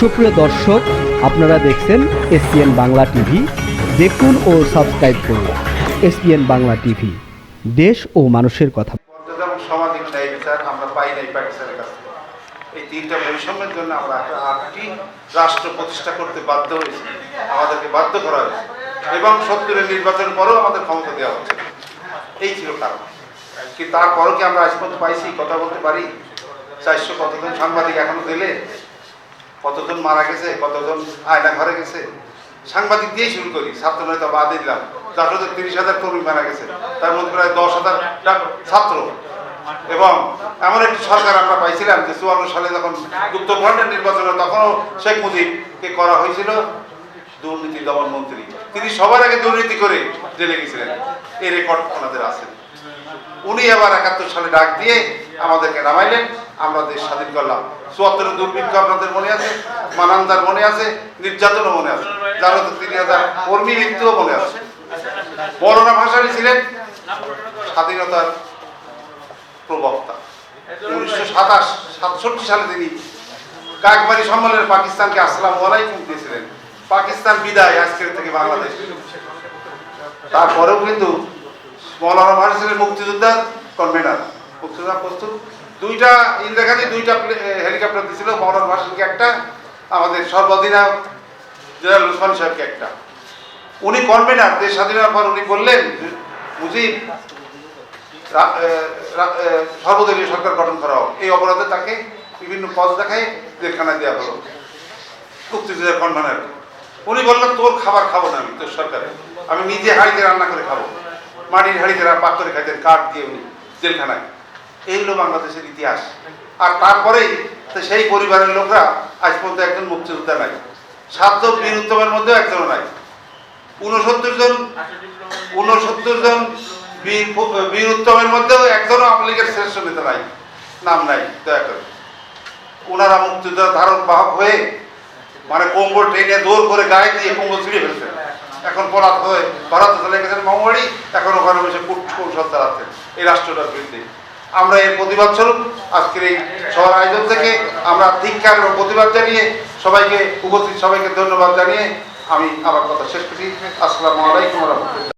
সুপ্রিয় দর্শক, আপনারা দেখছেন এসপিএন বাংলা টিভি। দেখুন ও সাবস্ক্রাইব করুন এসপিএন বাংলা টিভি। দেশ ও মানুষের কথা। সামাজিক ন্যায় বিচার আমরা পাই নাই পাকিস্তানের এই তিনটা বৈষম্যের জন্য আমরা আটটি রাষ্ট্র প্রতিষ্ঠা করতে বাধ্য হয়েছি, আমাদেরকে বাধ্য করা হয়েছে, এবং সত্তরের নির্বাচনের পরেও আমাদের ক্ষমতা দেওয়া হচ্ছে। এই ছিল কারণ। কি তারপরও কি আমরা আজ পর্যন্ত পাইছি? কথা বলতে পারি? চারশো কতজন সাংবাদিক এখনও দিলে? কতজন মারা গেছে, কতজন আয়না ঘরে গেছে? সাংবাদিক দিয়েই শুরু করি, ছাত্র নেতা বাদ দিলাম। চারশো তিরিশ হাজার কর্মী মারা গেছে, তার মধ্যে প্রায় দশ হাজার ছাত্র। এবং এমন একটি সরকার আমরা পাইছিলাম যে চুয়ান্ন সালে যখন যুক্তফ্রন্টের নির্বাচনে তখনও শেখ মুজিবকে করা হয়েছিল দুর্নীতি দমন মন্ত্রী। তিনি সবার আগে দুর্নীতি করে জেলে গেছিলেন। এই রেকর্ড ওনাদের আছে। উনি আবার একাত্তর সালে ডাক দিয়ে আমাদেরকে নামাইলেন। আমরা দেশ স্বাধীন করলাম। চুয়াত্তরের দুর্ভিক্ষ আপনাদের মনে আছে? মানান্দার মনে আছে? নির্যাতনও মনে আছে? যার হয়তো তিন হাজার কর্মী মৃত্যুও মনে আছে। মৌলানা ভাষারই ছিলেন। স্বাধীনতার প্রবক্তা। উনিশশো সাতাশ, সাতষট্টি সালে তিনি কাকবাড়ি সম্মেলনে পাকিস্তানকে আসসালাম আলাইকুম দিয়েছিলেন। পাকিস্তান বিদায় আজকের থেকে বাংলাদেশ। তারপরেও কিন্তু মৌলানা ভাষা ছিলেন মুক্তিযোদ্ধা কনভেনার। মুক্তিযোদ্ধা প্রস্তুত? দুইটা ইন্দিরা গান্ধী দুইটা হেলিকপ্টার দিয়েছিল মৌলানা ভাসানীকে একটা, আমাদের সর্বাধিনায়ক জেনারেল উসমান সাহেবকে একটা। উনি কনভেনার, দেশ স্বাধীনতার পর উনি বললেন, মুজিব সর্বদলীয় সরকার গঠন করা হোক এই অপরাধে তাকে বিভিন্ন পদ দেখায়, জেলখানায় দেওয়া হলো। মুক্তিযুদ্ধের কনভেনার, উনি বললেন, তোর খাবার খাব না আমি, তোর সরকারে। আমি নিজে হাঁড়িতে রান্না করে খাব। মাটির হাঁড়িতে পাক করে খাইতেন কাঠ দিয়ে উনি জেলখানায় এই হলো বাংলাদেশের ইতিহাস। আর তারপরেই সেই পরিবারের লোকরা আজ পর্যন্ত একজন মুক্তিযোদ্ধা নাই। সাধ্য বীর উত্তমের মধ্যেও একজন নাই। উনসত্তর জন উনসত্তর জন বীর বীর উত্তমের মধ্যেও একজনও আওয়ামী লীগের শ্রেষ্ঠ নেতা নাই। নাম নাই, দয়া করে। ওনারা মুক্তিযোদ্ধা ধারণ বাহক হয়ে মানে কম্বল ট্রেনে দৌড় করে গায়ে দিয়ে কম্বল ছিঁড়ে ফেলছেন এখন পলাত হয়ে, ভারত চলে গেছেন মামুয়াড়ি এখন ওখানে বসে কৌশল চালাচ্ছেন এই রাষ্ট্রটার বিরুদ্ধে। আমরা এর প্রতিবাদ স্বরূপ আজকের এই সবার আয়োজন থেকে আমরা ধিক্ষার এবং প্রতিবাদ জানিয়ে সবাইকে উপস্থিত, সবাইকে ধন্যবাদ জানিয়ে আমি আমার কথা শেষ করছি। আসসালামু আলাইকুম রহমতুল্লাহ।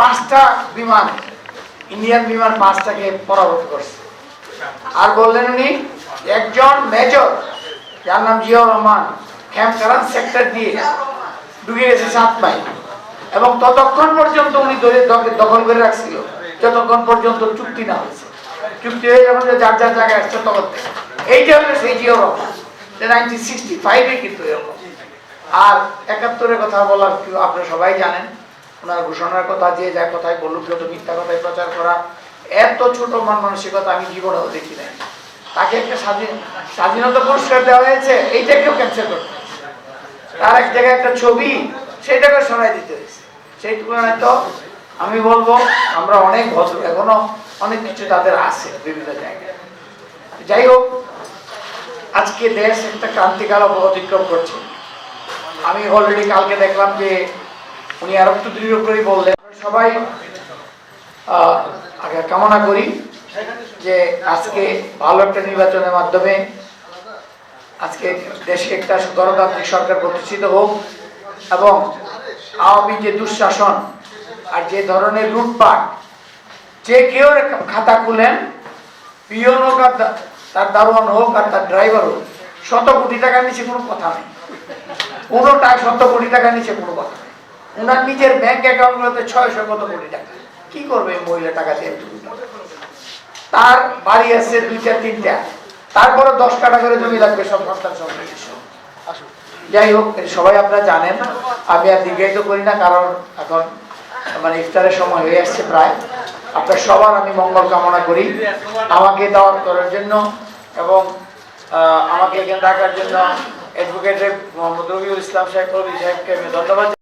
পাঁচটা বিমান ইন্ডিয়ান বিমান পাঁচটাকে পরাভূত করছে। আর বললেন উনি, একজন মেজর যার নাম জিয়াউর রহমান ক্যাম্পকারান সেক্টর দিয়ে ঢুকে গেছে সাত মাইল এবং ততক্ষণ পর্যন্ত উনি দখল করে রাখছিল। যতক্ষণ পর্যন্ত চুক্তি না হয়েছে। চুক্তি হয়ে যখন যার যার জায়গায় আসছে তখন এইটা হলো সেই জিয়াউর রহমান নাইনটিন সিক্সটি ফাইভে কিন্তু আর একাত্তরের কথা বলার কি আপনারা সবাই জানেন। ওনার ঘোষণার কথা, যে যা কথায় বলুক, যত মিথ্যা কথায় প্রচার করা, এত ছোট মন মানসিকতা আমি জীবনেও দেখি নাই। তাকে একটা স্বাধীন, স্বাধীনতা পুরস্কার দেওয়া হয়েছে, এইটাকেও ক্যান্সেল করতে তার এক জায়গায় একটা ছবি সেটাকে সরাই দিতে হয়েছে। সেই তুলনায় তো আমি বলব, আমরা অনেক ভদ্র এখনও অনেক কিছু তাদের আছে বিভিন্ন জায়গায়। যাই হোক, আজকে দেশ একটা ক্রান্তিকাল অতিক্রম করছে। আমি অলরেডি কালকে দেখলাম যে উনি আরও একটু দৃঢ় করে বললেন। সবাই আগে কামনা করি যে আজকে ভালো একটা নির্বাচনের মাধ্যমে আজকে দেশে একটা গণতান্ত্রিক সরকার প্রতিষ্ঠিত হোক এবং আওয়ামী যে দুঃশাসন আর যে ধরনের লুটপাট, যে কেউ খাতা খুলেন, পিয়ন হোক আর তার দারোয়ান হোক আর তার ড্রাইভার হোক, শত কোটি টাকার নিচে কোনো কথা নেই। কোনো টাকা শত কোটি টাকার নিচে কোনো কথা নেই। ওনার নিজের ব্যাংক অ্যাকাউন্টগুলোতে ছয়শো কত কোটি টাকা। কি করবে মহিলা টাকা দিয়ে তার বাড়ি আছে দুইটা, তিনটা। তারপরে দশ কাটা করে জমি লাগবে, সব সন্তান যাই হোক সবাই আপনারা জানেন, আমি আর দীর্ঘায়িত করি না, কারণ এখন মানে ইফতারের সময় হয়ে আসছে প্রায়। আপনার সবার আমি মঙ্গল কামনা করি। আমাকে দাওয়াত করার জন্য এবং আমাকে এখানে রাখার জন্য অ্যাডভোকেট মোহাম্মদ রবিউল ইসলাম সাহেব রবি সাহেবকে আমি ধন্যবাদ